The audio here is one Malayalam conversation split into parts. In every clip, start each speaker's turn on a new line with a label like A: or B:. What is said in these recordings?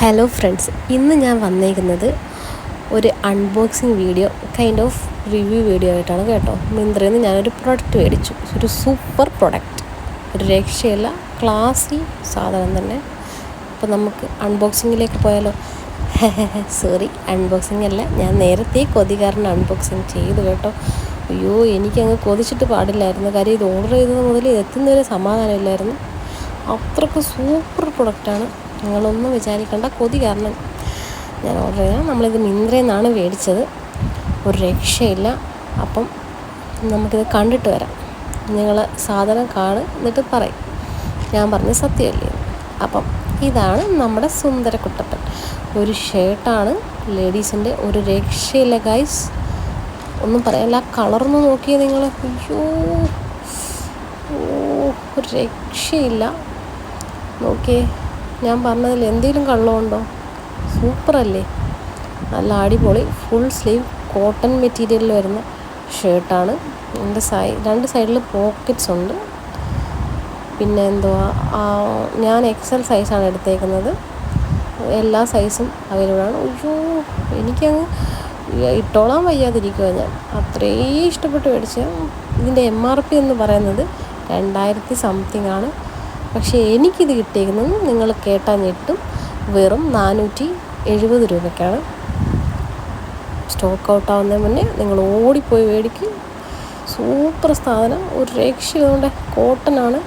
A: ഹലോ ഫ്രണ്ട്സ് ഇന്ന് ഞാൻ വന്നേക്കുന്നത് ഒരു unboxing video kind of review video ആയിട്ടാണ് കേട്ടോ. മിന്ത്രയിൽ നിന്ന് ഞാനൊരു പ്രൊഡക്റ്റ് മേടിച്ചു. ഒരു സൂപ്പർ പ്രൊഡക്റ്റ് ഒരു രക്ഷയില്ല ക്ലാസി സാധനം തന്നെ. അപ്പോൾ നമുക്ക് അൺബോക്സിങ്ങിലേക്ക് പോയാലോ? സോറി അൺബോക്സിംഗ് അല്ല. ഞാൻ നേരത്തെ കൊതികാരൻ അൺബോക്സിങ് ചെയ്തു കേട്ടോ. അയ്യോ എനിക്കങ്ങ് കൊതിച്ചിട്ട് പാടില്ലായിരുന്നു. കാര്യം ഇത് ഓർഡർ ചെയ്തത് മുതൽ എത്തുന്നവരെ സമാധാനമില്ലായിരുന്നു. അത്രയ്ക്ക് സൂപ്പർ പ്രൊഡക്റ്റാണ് നിങ്ങളൊന്നും വിചാരിക്കേണ്ട കൊതി കാരണം ഞാൻ ഓർഡർ ചെയ്യാം നമ്മളിത് മിന്ത്രയിൽ നിന്നാണ് മേടിച്ചത്. ഒരു രക്ഷയില്ല. അപ്പം നമുക്കിത് കണ്ടിട്ട് വരാം. നിങ്ങൾ സാധനം കാണും എന്നിട്ട് പറയും. ഞാൻ പറഞ്ഞ സത്യമല്ലേ? അപ്പം ഇതാണ് നമ്മുടെ സുന്ദര കുട്ടപ്പൻ ഒരു ഷർട്ടാണ് ലേഡീസിന്റെ ഒരു രക്ഷയില്ല ഗൈസ് ഒന്നും പറയാനില്ല ആ കളർന്ന് നോക്കിയേ നിങ്ങൾ അയ്യോ. ഓ രക്ഷയില്ല. നോക്കിയേ. ഞാൻ പറഞ്ഞതിൽ എന്തെങ്കിലും കള്ളമുണ്ടോ? സൂപ്പറല്ലേ. നല്ല അടിപൊളി ഫുൾ സ്ലീവ് കോട്ടൺ മെറ്റീരിയലിൽ വരുന്ന ഷർട്ടാണ് എന്റെ സൈ രണ്ട് സൈഡിൽ പോക്കറ്റ്സ് ഉണ്ട്. പിന്നെ എന്തുവാ ഞാൻ എക്സൽ സൈസാണ് എടുത്തേക്കുന്നത്. എല്ലാ സൈസും അവൈലബിൾ ആണ്. അയ്യോ എനിക്കങ്ങ് ഇട്ടോളാൻ വയ്യാതിരിക്കുക ഞാൻ. അത്രയും ഇഷ്ടപ്പെട്ട് മേടിച്ച ഇതിന്റെ എം ആർ പി എന്ന് പറയുന്നത് രണ്ടായിരത്തി സംതിങ് ആണ്. പക്ഷേ എനിക്കിത് കിട്ടിയിരിക്കുന്നത് നിങ്ങൾ കേട്ടാൽ ഞെട്ടും. വെറും നാനൂറ്റി എഴുപത് രൂപയ്ക്കാണ്. സ്റ്റോക്ക് ഔട്ട് ആവുന്നതിന് മുന്നേ നിങ്ങൾ ഓടിപ്പോയി മേടിക്കും. സൂപ്പർ സാധനം. ഒരു രക്ഷയുണ്ട് കോട്ടനാണ്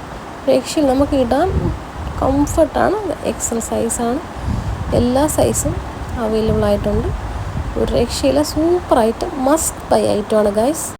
A: രക്ഷയിൽ നമുക്ക് ഇടാൻ കംഫർട്ടാണ് എക്സൽ സൈസാണ് എല്ലാ സൈസും അവൈലബിൾ ആയിട്ടുണ്ട്. ഒരു രക്ഷയിലെ സൂപ്പർ ഐറ്റം മസ്റ്റ് ബൈ ഐറ്റമാണ് ഗൈസ്